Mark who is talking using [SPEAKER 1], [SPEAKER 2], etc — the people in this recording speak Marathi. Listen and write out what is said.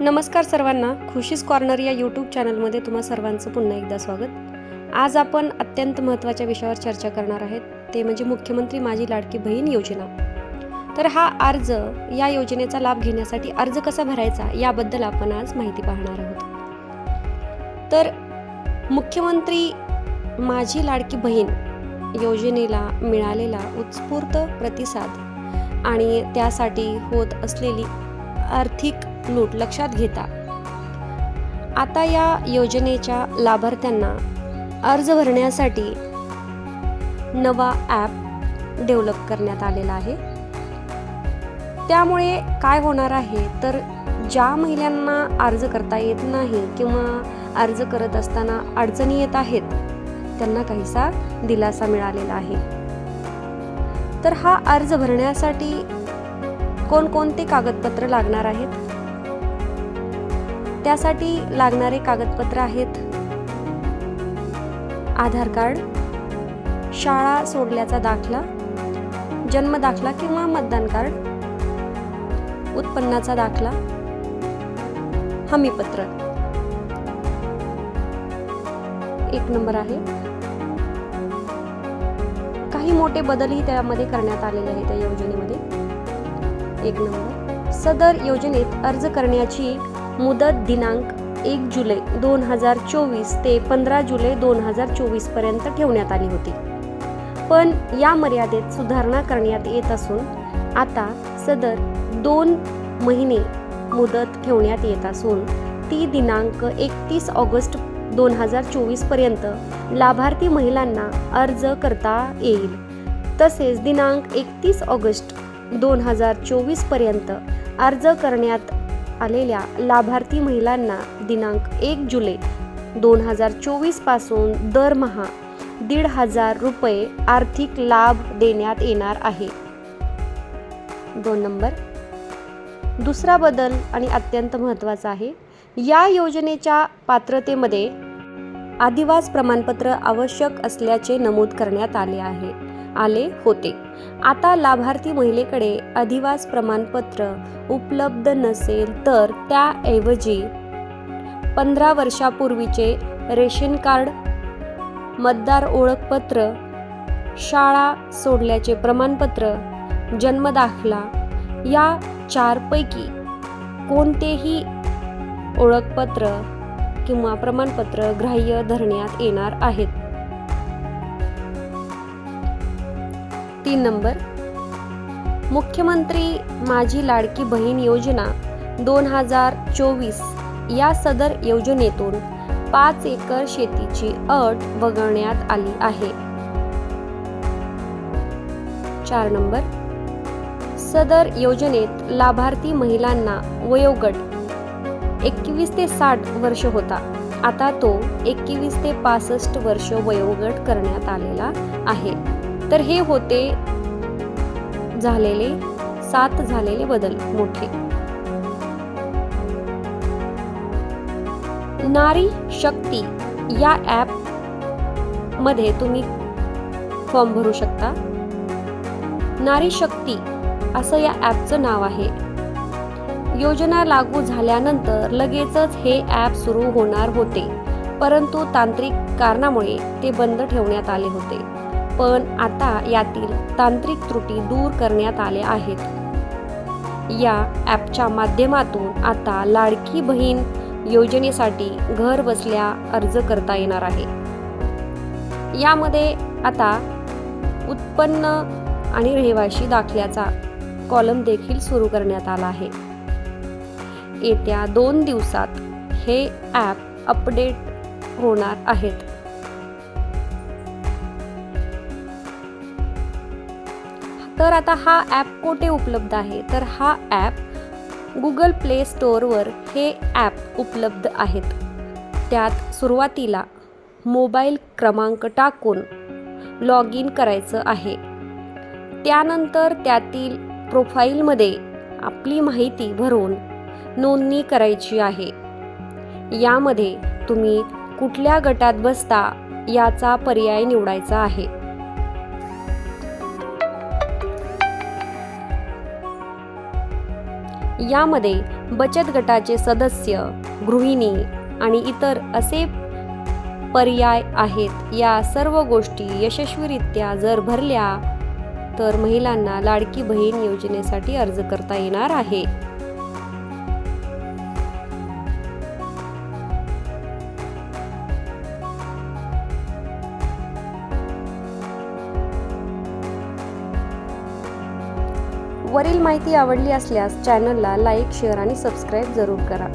[SPEAKER 1] नमस्कार सर्वांना खुशीस कॉर्नर या यूट्यूब चॅनलमध्ये तुम्हा सर्वांचं पुन्हा एकदा स्वागत. आज आपण अत्यंत महत्त्वाच्या विषयावर चर्चा करणार आहेत ते म्हणजे मुख्यमंत्री माझी लाडकी बहीण योजना. तर हा अर्ज या योजनेचा लाभ घेण्यासाठी अर्ज कसा भरायचा याबद्दल आपण आज माहिती पाहणार आहोत. तर मुख्यमंत्री माझी लाडकी बहीण योजनेला मिळालेला उत्स्फूर्त प्रतिसाद आणि त्यासाठी होत असलेली आर्थिक लूट लक्षात घेता. आता या योजनेच्या लाभार्थ्यांना अर्ज भरण्यासाठी नवा ॲप डेव्हलप करण्यात आलेला आहे. त्यामुळे काय होणार आहे? तर ज्या महिलांना अर्ज करता येत नाही किंवा अर्ज करत असताना अडचणी येत आहेत त्यांना काहीसा दिलासा मिळालेला आहे. तर हा अर्ज भरण्यासाठी कोणकोणते कागदपत्र लागणार आहेत? त्यासाठी लागणारे कागदपत्र आहेत आधार कार्ड शाळा सोडल्याचा दाखला जन्म दाखला किंवा मतदान कार्ड उत्पन्नाचा दाखला हमीपत्र. एक नंबर आहे. काही मोठे बदलही त्यामध्ये करण्यात आलेले आहेत त्या योजनेमध्ये. एक नंबर. सदर योजनेत अर्ज करण्याची मुदत दिनांक एक जुलै दोन हजार चोवीस ते पंधरा जुलै दोन हजार चोवीसपर्यंत ठेवण्यात आली होती. पण या मर्यादेत सुधारणा करण्यात येत असून आता सदर दोन महिने मुदत ठेवण्यात येत असून ती दिनांक एकतीस ऑगस्ट दोन हजार चोवीसपर्यंत लाभार्थी महिलांना अर्ज करता येईल. तसेच दिनांक एकतीस ऑगस्ट दोन हजार चोवीसपर्यंत अर्ज करण्यात आलेल्या लाभार्थी महिलांना दिनांक एक जुलै दोन हजार चोवीसपासून दरमहा दीड हजार रुपये आर्थिक लाभ देण्यात येणार आहे. दोन नंबर. दुसरा बदल आणि अत्यंत महत्त्वाचा आहे. या योजनेच्या पात्रतेमध्ये आदिवास प्रमाणपत्र आवश्यक असल्याचे नमूद करण्यात आले आहे. आले होते. आता लाभार्थी महिलेकडे अधिवास प्रमाणपत्र उपलब्ध नसेल तर त्याऐवजी पंधरा वर्षापूर्वीचे रेशन कार्ड मतदार ओळखपत्र शाळा सोडल्याचे प्रमाणपत्र जन्मदाखला या चारपैकी कोणतेही ओळखपत्र किंवा प्रमाणपत्र ग्राह्य धरण्यात येणार आहेत. तीन नंबर. मुख्यमंत्री माझी लाडकी बहीण योजना दोन हजार चोवीस या सदर योजनेतून पाच एकर शेतीची अट वगळण्यात आली आहे. चार नंबर. सदर योजनेत लाभार्थी महिलांना वयोगट एकवीस ते साठ वर्ष होता. आता तो एकवीस ते पासष्ट वर्ष वयोगट करण्यात आलेला आहे. तर हे होते झालेले सात झालेले बदल मोठे. नारी शक्ती या ॲप मध्ये तुम्ही फॉर्म भरू शकता. नारी शक्ती असं या ॲपचं नाव आहे. योजना लागू झाल्यानंतर लगेचच हे ॲप सुरू होणार होते परंतु तांत्रिक कारणामुळे ते बंद ठेवण्यात आले होते. पण आता यातील तांत्रिक त्रुटी दूर करण्यात आल्या आहेत. या ॲपच्या माध्यमातून आता लाडकी बहीण योजनेसाठी घर बसल्या अर्ज करता येणार आहे. यामध्ये आता उत्पन्न आणि रहिवाशी दाखल्याचा कॉलम देखील सुरू करण्यात आला आहे. येत्या दोन दिवसात हे ॲप अपडेट होणार आहेत. तर आता हा ॲप कोठे उपलब्ध आहे? तर हा ॲप गुगल प्ले स्टोअरवर हे ॲप उपलब्ध आहेत. त्यात सुरुवातीला मोबाईल क्रमांक टाकून लॉग इन करायचं आहे. त्यानंतर त्यातील प्रोफाईलमध्ये आपली माहिती भरून नोंदणी करायची आहे. यामध्ये तुम्ही कुठल्या गटात बसता याचा पर्याय निवडायचा आहे. यामध्ये बचत गटाचे सदस्य गृहिणी आणि इतर असे पर्याय आहेत. या सर्व गोष्टी यशस्वीरित्या जर भरल्या तर महिलांना लाडकी बहीण योजनेसाठी अर्ज करता येणार आहे. वरील माहिती आवडली असल्यास चॅनलला लाईक शेअर आणि सबस्क्राईब जरूर करा.